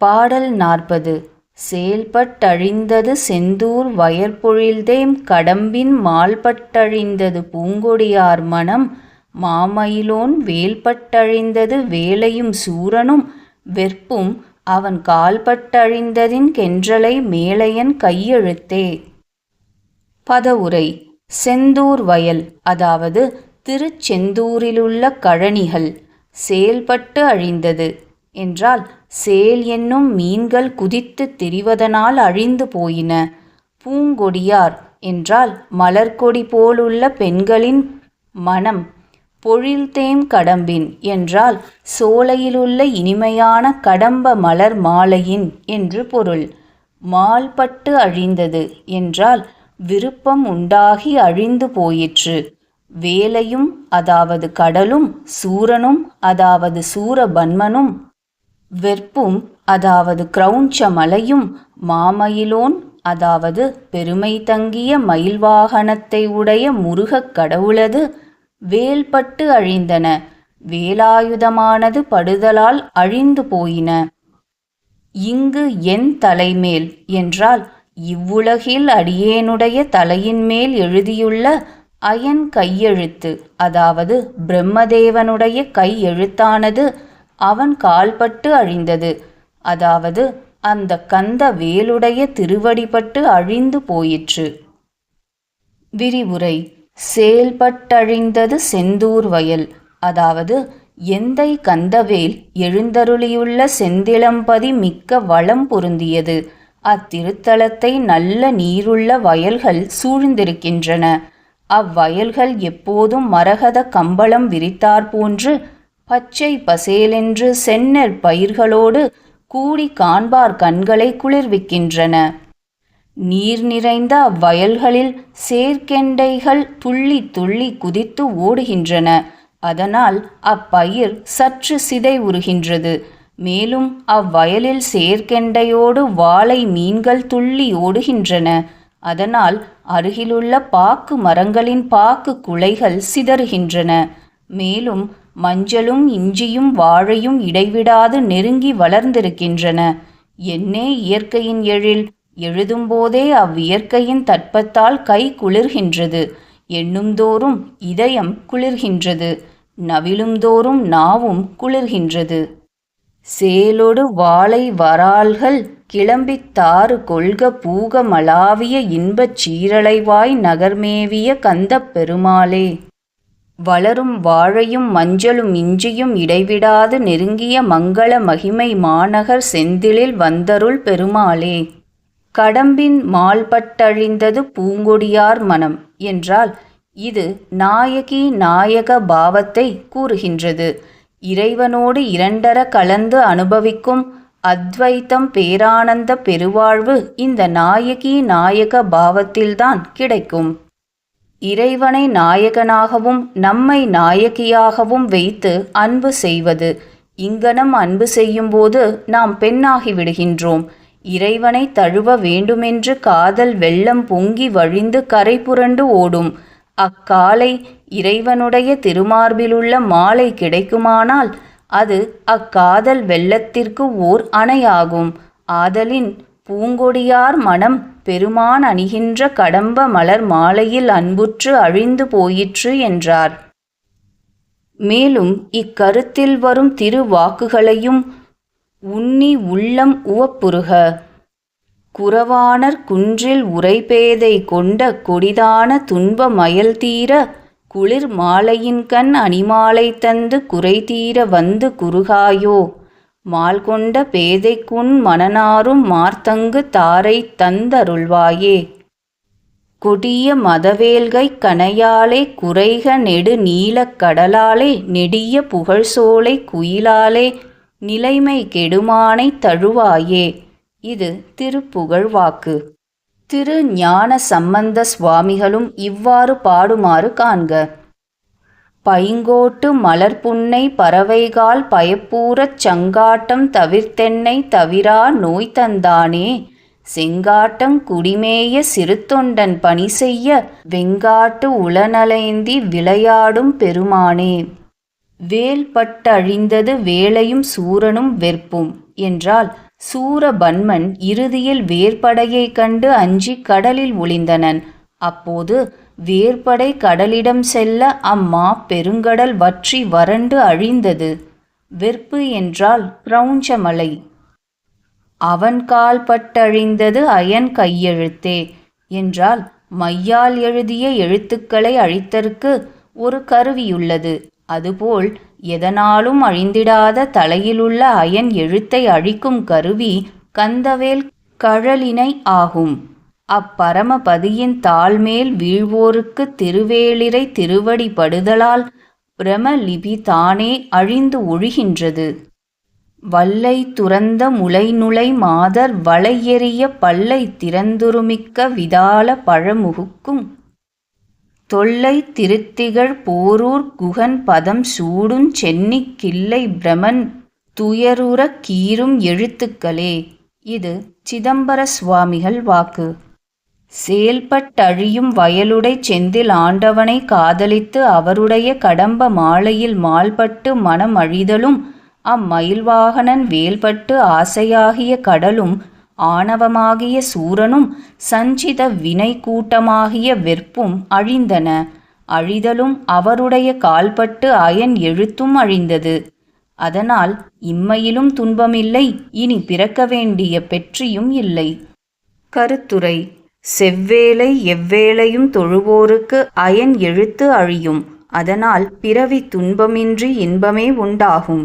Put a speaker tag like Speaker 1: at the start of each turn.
Speaker 1: பாடல் நாற்பது. செயல்பட்டழிந்தது செந்தூர் வயற்பொழில்தேம் கடம்பின் மால்பட்டழிந்தது பூங்கொடியார் மனம் மாமயிலோன் வேல்பட்டழிந்தது வேலையும் சூரனும் வெற்பும் அவன் கால்பட்டழிந்ததின் கென்றலை மேலையன் கையெழுத்தே. பதவுரை. செந்தூர் வயல். அதாவது திருச்செந்தூரிலுள்ள கழனிகள். செயல்பட்டு அழிந்தது. என்றால் சேல் என்னும் மீன்கள் குதித்துத் திரிவதனால் அழிந்து போயின. பூங்கொடியார் என்றால் மலர்க்கொடி போலுள்ள பெண்களின் மனம். பொழில்தேம் கடம்பின் என்றால் சோலையிலுள்ள இனிமையான கடம்ப மலர் மாலையின் என்று பொருள். மால்பட்டு அழிந்தது என்றால் விருப்பம் உண்டாகி அழிந்து போயிற்று. வேலையும் அதாவது கடலும் சூரனும் அதாவது சூரபன்மனும் வெற்பும் அதாவது கிரௌஞ்ச மலையும் மாமயிலோன் அதாவது பெருமை தங்கிய மயில்வாகனத்தை உடைய முருகக் கடவுளது வேல்பட்டு அழிந்தன. வேலாயுதமானது படுதலால் அழிந்து போயின. இங்கு என் தலைமேல் என்றால் இவ்வுலகில் அடியேனுடைய தலையின் மேல் எழுதியுள்ள அயன் கையெழுத்து அதாவது பிரம்மதேவனுடைய கையெழுத்தானது அவன் கால்பட்டு அழிந்தது. அதாவது அந்த கந்த வேலுடைய திருவடிபட்டு அழிந்து போயிற்று. விரிவுரை. செயல்பட்டழிந்தது செந்தூர் வயல். அதாவது எந்தை கந்தவேல் எழுந்தருளியுள்ள செந்திளம்பதி மிக்க வளம் பொருந்தியது. அத்திருத்தலத்தை நல்ல நீருள்ள வயல்கள் சூழ்ந்திருக்கின்றன. அவ்வயல்கள் எப்போதும் மரகத கம்பளம் விரித்தாற் போன்று பச்சை பசேலென்று செந்நெற் பயிர்களோடு கூடி காண்பார் கண்களை குளிர்விக்கின்றன. நீர் நிறைந்த அவ்வயல்களில் சேர்க்கெண்டைகள் துள்ளி துள்ளி குதித்து ஓடுகின்றன. அதனால் அப்பயிர் சற்று சிதை உறுகின்றது மேலும் அவ்வயலில் சேர்க்கெண்டையோடு வாழை மீன்கள் துள்ளி ஓடுகின்றன. அதனால் அருகிலுள்ள பாக்கு மரங்களின் பாக்கு குலைகள் சிதறுகின்றன. மேலும் மஞ்சளும் இஞ்சியும் வாழையும் இடைவிடாது நெருங்கி வளர்ந்திருக்கின்றன. என்னே இயற்கையின் எழில்? எழுதும்போதே அவ்வியற்கையின் தட்பத்தால் கை குளிர்கின்றது. எண்ணும்தோறும் இதயம் குளிர்கின்றது. நவிலும்தோறும் நாவும் குளிர்கின்றது. சேலொடு வாழை வரால்கள் கிளம்பித் தாறு கொள்க பூக மலாவிய இன்பச் சீரலைவாய் நகர்மேவிய கந்தப் பெருமாளே. வளரும் வாழையும் மஞ்சளும் இஞ்சியும் இடைவிடாது நெருங்கிய மங்கள மகிமை மாநகர் செந்திலில் வந்தருள் பெருமாளே. கடம்பின் மால்பட்டழிந்தது பூங்கொடியார் மனம் என்றால் இது நாயகி நாயக பாவத்தை கூறுகின்றது. இறைவனோடு இரண்டர கலந்து அனுபவிக்கும் அத்வைத்தம் பேரானந்த பெருவாழ்வு இந்த நாயகி நாயக பாவத்தில்தான் கிடைக்கும். இறைவனை நாயகனாகவும் நம்மை நாயகியாகவும் வைத்து அன்பு செய்வது. இங்கனம் அன்பு செய்யும்போது நாம் பெண்ணாகி விடுகின்றோம். இறைவனை தழுவ வேண்டுமென்று காதல் வெள்ளம் பொங்கி வழிந்து கரை புரண்டு ஓடும். அக்காலை இறைவனுடைய திருமார்பிலுள்ள மாலை கிடைக்குமானால் அது அக்காதல் வெள்ளத்திற்கு ஓர் அணையாகும். ஆதலின் பூங்கொடியார் மனம் பெருமான் அணிகின்ற கடம்ப மலர் மாலையில் அன்புற்று அழிந்து போயிற்று என்றார். மேலும் இக்கருத்தில் வரும் திருவாக்குகளையும் உன்னி உள்ளம் உவப்புருக. குறவானர் குன்றில் உரைபேதை கொண்ட கொடிதான துன்ப மயல் தீர குளிர் மாலையின்கண் அணிமாலை தந்து குறைதீர வந்து குறுகாயோ. மால்கொண்ட பேதைக்குன் மணனாரும் மார்த்தங்கு தாரை தந்தருள்வாயே. கொடிய மதவேல்கை கனையாலே குறைக நெடு நீலக் கடலாலே நெடிய புகழ்சோலை குயிலாலே நிலைமை கெடுமானை தழுவாயே. இது திருப்புகழ் வாக்கு. திரு ஞான சம்பந்த சுவாமிகளும் இவ்வாறு பாடுமாறு காண்க. பைங்கோட்டு மலர்புன்னை பறவைகால் பயப்பூரச் சங்காட்டம் தவிர்த்தென்னை தவிரா நோய் தந்தானே செங்காட்டங் குடிமேய சிறுத்தொண்டன் பணி செய்ய வெங்காட்டு உளநலைந்தி விளையாடும் பெருமானே வேல்பட்டழிந்தது வேலையும் சூரனும் வெற்பும் என்றால் சூரபன்மன் இறுதியில் வேர்படையைக் கண்டு அஞ்சிக் கடலில் ஒளிந்தனன். அப்போது வேர்படை கடலிடம் செல்ல அம்மா பெருங்கடல் வற்றி வறண்டு அழிந்தது. வெற்பு என்றால் கிரௌஞ்சமலை அவன் அவன் கால்பட்டழிந்தது அயன் கையெழுத்தே என்றால் மையால் எழுதிய எழுத்துக்களை அழித்தற்கு ஒரு கருவியுள்ளது. அதுபோல் எதனாலும் அழிந்திடாத தலையிலுள்ள அயன் எழுத்தை அழிக்கும் கருவி கந்தவேல் கழலினை ஆகும். அப்பரமபதியின் தாள்மேல் வீழ்வோருக்கு திருவேளிரை திருவடி படுதலால் பிரமலிபி தானே அழிந்து ஒழிகின்றது. வல்லை துறந்த முலைநுளை மாதர் வளையெறிய பல்லை திறந்துருமிக்க விதால பழமுகுக்கும் தொல்லை திருத்திகள் போரூர் குகன் பதம் சூடும் சென்னிக் கில்லை பிரமன் துயருற கீறும் எழுத்துக்களே. இது சிதம்பர சுவாமிகள் வாக்கு. செயல்பட்டழியும் வயலுடை செந்தில் ஆண்டவனை காதலித்து அவருடைய கடம்ப மாலையில் மால்பட்டு மனம் அழிதலும் அம்மயில்வாகனன் வேல்பட்டு ஆசையாகிய கடலும் ஆணவமாகிய சூரனும் சஞ்சித வினை கூட்டமாகிய வெற்பும் அழிந்தன. அழிதலும் அவருடைய கால்பட்டு அயன் எழுத்தும் அழிந்தது. அதனால் இம்மையிலும் துன்பமில்லை இனி பிறக்க வேண்டிய பெற்றியும் இல்லை. கருத்துரை: செவ்வேளை எவ்வேளையும் தொழுவோருக்கு அயன் எழுத்து அழியும். அதனால் பிறவி துன்பமின்றி இன்பமே உண்டாகும்.